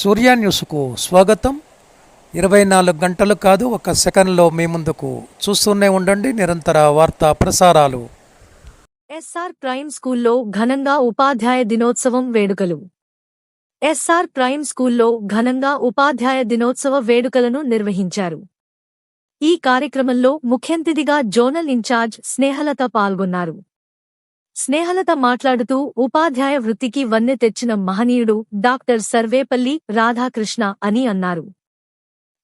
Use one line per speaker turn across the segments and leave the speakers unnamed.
సూర్య న్యూస్కు స్వాగతం. ఇరవై నాలుగు గంటలు కాదు ఒక సెకండ్లో మీ ముందుకు చూస్తూనే ఉండండి నిరంతర వార్తా ప్రసారాలు.
ఎస్ఆర్ ప్రైమ్ స్కూల్లో ఘనంగా ఉపాధ్యాయ దినోత్సవం వేడుకలు. ఎస్ఆర్ ప్రైమ్ స్కూల్లో ఘనంగా ఉపాధ్యాయ దినోత్సవ వేడుకలను నిర్వహించారు. ఈ కార్యక్రమంలో ముఖ్యంతిథిగా జోనల్ ఇన్ఛార్జ్ స్నేహలత పాల్గొన్నారు. స్నేహలత మాట్లాడుతూ ఉపాధ్యాయ వృత్తికి వన్నె తెచ్చిన మహనీయుడు డాక్టర్ సర్వేపల్లి రాధాకృష్ణ అని అన్నారు.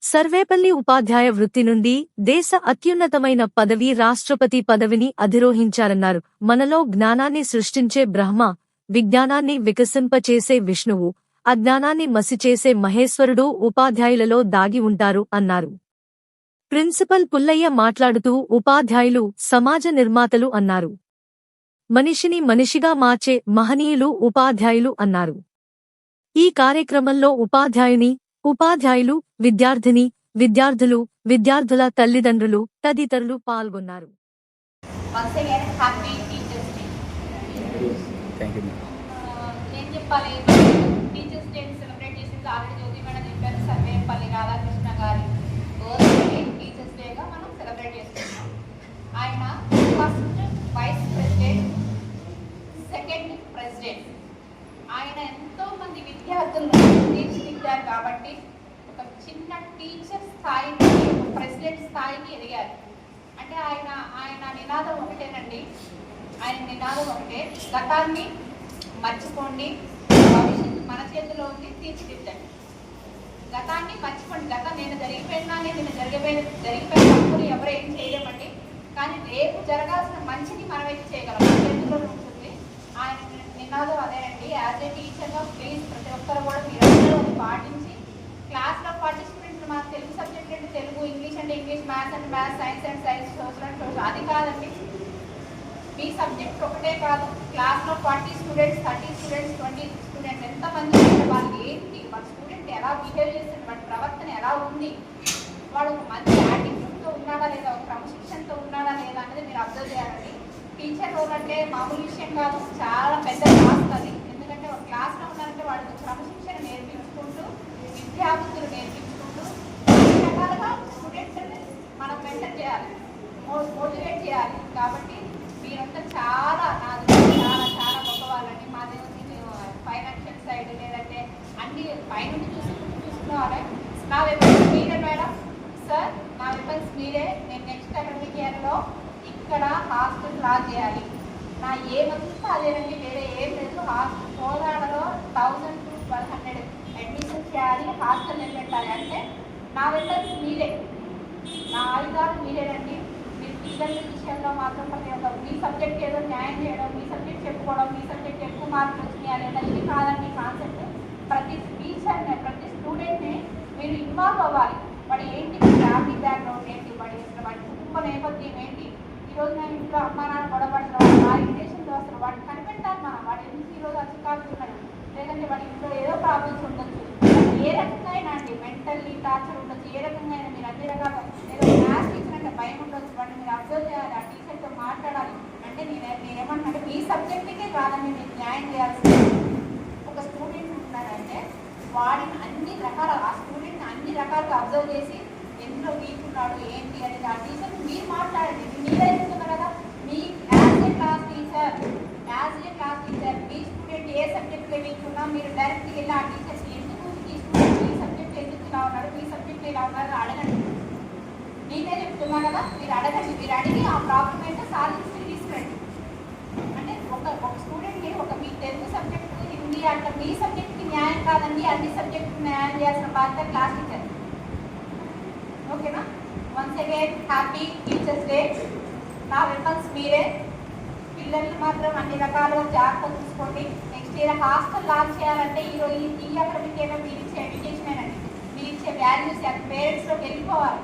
సర్వేపల్లి ఉపాధ్యాయ వృత్తి నుండి దేశ అత్యున్నతమైన పదవి రాష్ట్రపతి పదవిని అధిరోహించారన్నారు. మనలో జ్ఞానాన్ని సృష్టించే బ్రహ్మ విజ్ఞానాన్ని వికసింపచేసే విష్ణువు అజ్ఞానాన్ని మసిచేసే మహేశ్వరుడు ఉపాధ్యాయులలో దాగి ఉంటారు అన్నారు. ప్రిన్సిపల్ పుల్లయ్య మాట్లాడుతూ ఉపాధ్యాయులు సమాజ నిర్మాతలు అన్నారు. మనిషిని మనిషిగా మార్చే మహనీయులు ఉపాధ్యాయులు అన్నారు. ఈ కార్యక్రమంలో ఉపాధ్యాయుని ఉపాధ్యాయులు విద్యార్థిని విద్యార్థులు విద్యార్థుల తల్లిదండ్రులు తదితరులు పాల్గొన్నారు.
నేను చెప్పాలి టీచర్స్ డే సెలబ్రేట్ చేసింది ఆల్రెడీ జ్యోతి మేడం చెప్పారు సర్వేపల్లి రాధాకృష్ణ గారి బర్త్డే టీచర్స్ డేగా మనం సెలబ్రేట్ చేసుకుంటాం ఆయన first vice president second president ఆయన ఎంతో మంది విద్యార్థులను తీర్చిదిద్దారు కాబట్టి ఒక చిన్న టీచర్ స్థాయి నుండి ప్రెసిడెంట్ స్థాయికి ఎదిగారు. అంటే ఆయన ఆయన నినాదం ఒకటేనండి. ఆయన నినాదం ఒకటే. గతాన్ని మర్చిపోండి. భవిష్యత్తు మన చేతిలో ఉంది తీర్చిదిద్దండి. గతాన్ని మర్చిపోండి. గతం నేను జరిగిపోయినా నేను జరిగిపోయిన జరిగిపోయిన తప్పులు ఎవరు ఏం చేయలేమండి. కానీ రేపు జరగాల్సిన మంచిని మనమైతే చేయగలం. చేతిలో ఉంటుంది ఆయన నినాదం అదేనండి యాజ్ ఏ టీచర్గా ప్లీజ్ కూడా మీరందరూ పాటించి క్లాస్లో పార్టిసిపెంట్ మా తెలుగు సబ్జెక్ట్ అంటే తెలుగు ఇంగ్లీష్ అంటే ఇంగ్లీష్ మ్యాథ్స్ అంటే maths science and science social and social అది కాదండి. మీ సబ్జెక్ట్ ఒకటే కాదు. క్లాస్లో forty students thirty students twenty students ఎంతమంది ఉన్నారు? వాళ్ళు ఏంటి? వాళ్ళ స్టూడెంట్ ఎలా బిహేవ్ చేస్తుంది వాడి ప్రవర్తన ఎలా ఉంది? వాడు ఒక మంచి యాటిట్యూడ్తో ఉన్నాడా లేదా? ఒక క్రమశిక్షణతో ఉన్నాడా లేదా అనేది మీరు అబ్జర్వ్ చేయాలండి. టీచర్ రోల్ అంటే మామూలు విషయం కాదు. చాలా పెద్ద టాస్క్ అది. ఎందుకంటే క్లాస్లో ఉన్నారంటే వాడికి క్రమశిక్షణ నేర్పించుకుంటూ విద్యాబుద్ధులు నేర్పించుకుంటూ అన్ని రకాలుగా స్టూడెంట్స్ని మనం మెంటర్ చేయాలి మోటివేట్ చేయాలి. కాబట్టి మీరంతా చాలా నా దృష్టిలో చాలా చాలా గొప్పవాళ్ళండి. మా దగ్గర ఫైనాన్షియల్ సైడ్ లేదంటే అన్ని పైన చూసి చూసుకోవాలి నా వెపన్స్ మీరే మేడం. సార్ నా వెపన్స్ మీరే. నేను నెక్స్ట్ అకాడమిక్ ఇయర్లో ఇక్కడ హాస్టల్ లా చేయాలి. నా ఏమంతా అదేనండి వేరే ఏం లేదు. Hostel కోదాడలో thousand to twelve hundred admission చేయాలి హాస్టల్ నిలబెట్టాలి. అంటే నా వెపన్స్ మీరే నా ఆయుధాలు మీరేనండి మీరు పిల్లల విషయంలో మాత్రం ప్రతి ఒక్క మీ సబ్జెక్ట్ ఏదో న్యాయం చేయడం మీ సబ్జెక్ట్ చెప్పుకోవడం మీ సబ్జెక్ట్ ఎక్కువ మార్కులు వచ్చినాయి అనేది ఇది కాదండి కాన్సెప్ట్ ప్రతి టీచర్ని ప్రతి స్టూడెంట్ని మీరు ఇన్వాల్వ్ అవ్వాలి. వాడు ఏంటి ఫ్యామిలీ బ్యాక్గ్రౌండ్ ఏంటి? వాడి వాడి కుటుంబ నేపథ్యం ఏంటి? ఈరోజు నేను ఇంట్లో అమ్మ నాన్న గొడవపడతాం ఆ ఇంటేషన్తో వస్తారు వాడిని కనిపెట్టాలి మనం. వాడు ఎందుకు ఈరోజు అచ్చికాడుతున్నాడు లేదంటే వాడి ఇంట్లో ఏదో ప్రాబ్లమ్స్ ఉండొచ్చు. ఏ రకంగా అయినా అండి మెంటల్లీ టార్చర్ ఉండొచ్చు. ఏ రకంగా అయినా మీరు అన్ని రకాల ఏదో క్లాస్ టీచర్ అంటే భయం ఉండొచ్చు. వాడిని మీరు అబ్జర్వ్ చేయాలి ఆ టీచర్తో మాట్లాడాలి. అంటే నేను నేనేమంటున్నా మీ సబ్జెక్ట్కే కాదని మీకు న్యాయం చేయాల్సింది. ఒక స్టూడెంట్ ఉన్నాడంటే వాడిని అన్ని రకాల ఆ స్టూడెంట్ని అన్ని రకాలుగా అబ్జర్వ్ చేసి ఎందులో వీక్ ఉన్నాడు ఏంటి అనేది ఆ టీచర్ మీరు మాట్లాడండి. ఇది మీరే చెప్తున్నారు కదా? మీ as a class teacher as a class teacher me student ఏ సబ్జెక్ట్లో వీక్ ఉన్నా మీరు డైరెక్ట్గా వెళ్ళి ఆ టీచర్స్ ఎందుకు ఈ స్టూడెంట్ ఈ సబ్జెక్ట్ ఎందుకు ఇలా ఉన్నాడు మీ సబ్జెక్ట్ ఇలా ఉన్నాడు అడగండి నేనే చెప్తున్నా కదా మీరు అడగండి మీరు అడిగి ఆ ప్రాబ్లం ఏంటో సాధించి తీసుకురండి అంటే ఒక ఒక స్టూడెంట్ని ఒక మీ తెలుగు సబ్జెక్ట్ హిందీ అంటే మీ సబ్జెక్ట్కి న్యాయం కాదండి అన్ని సబ్జెక్టుకి న్యాయం చేయాల్సిన బాధ్యత క్లాస్ టీచర్ ఓకేనా once again happy teachers day నా వెపన్స్ మీరే పిల్లల్ని మాత్రం అన్ని రకాలుగా జాగ్రత్త తీసుకోండి. నెక్స్ట్ ఏదైనా హాస్టల్ లాంచ్ చేయాలంటే ఈరోజు ఈ ఈ అకాడమిక్ ఇయర్లో మీరు ఇచ్చే ఎడ్యుకేషన్ అండి మీరు ఇచ్చే వాల్యూస్ పేరెంట్స్లోకి వెళ్ళిపోవాలి.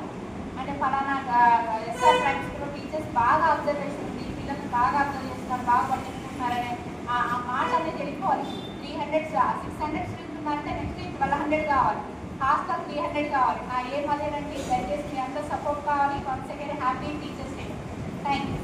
అంటే ఫలానా ఎస్ఆర్ ప్రైమ్స్లో టీచర్స్ బాగా అబ్జర్వేషన్ ఉంది పిల్లలు బాగా అబ్జర్వ్ చేస్తున్నారు బాగా పట్టించుకుంటున్నారనే ఆ ఆ మాట అనేది వెళ్ళిపోవాలి. Three hundred six hundred students ఉన్నారంటే నెక్స్ట్ ట్వెల్వ్ హండ్రెడ్ కావాలి. హాస్టల్ త్రీ హండ్రెడ్ కావాలి. నా ఏం అదేనండి? దయచేసి మీ అందరూ సపోర్ట్ కావాలి. వన్స్ అగైన్ హ్యాపీ టీచర్స్ ఏంటి థ్యాంక్ యూ